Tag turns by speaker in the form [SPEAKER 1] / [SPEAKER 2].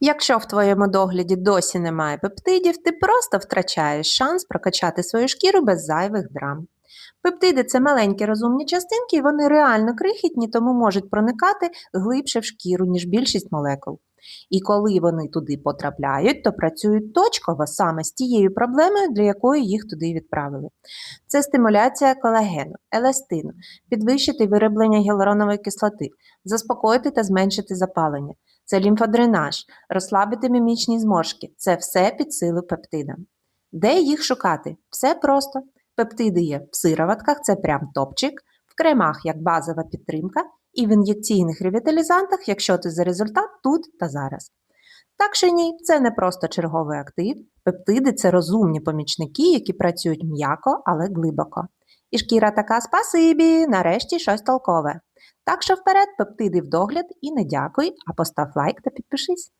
[SPEAKER 1] Якщо в твоєму догляді досі немає пептидів, ти просто втрачаєш шанс прокачати свою шкіру без зайвих драм. Пептиди це маленькі розумні частинки, і вони реально крихітні, тому можуть проникати глибше в шкіру, ніж більшість молекул. І коли вони туди потрапляють, то працюють точково саме з тією проблемою, для якої їх туди відправили. Це стимуляція колагену, еластину, підвищити вироблення гіалуронової кислоти, заспокоїти та зменшити запалення. Це лімфодренаж, розслабити мімічні зморшки. Це все під силу пептидам. Де їх шукати? Все просто. Пептиди є в сироватках, це прям топчик, в кремах як базова підтримка, і в ін'єкційних ревіталізантах, якщо ти за результат тут та зараз. Так чи ні, це не просто черговий актив. Пептиди це розумні помічники, які працюють м'яко, але глибоко. І шкіра така спасибі, нарешті щось толкове. Так що вперед, пептиди в догляд і не дякуй, а постав лайк та підпишись.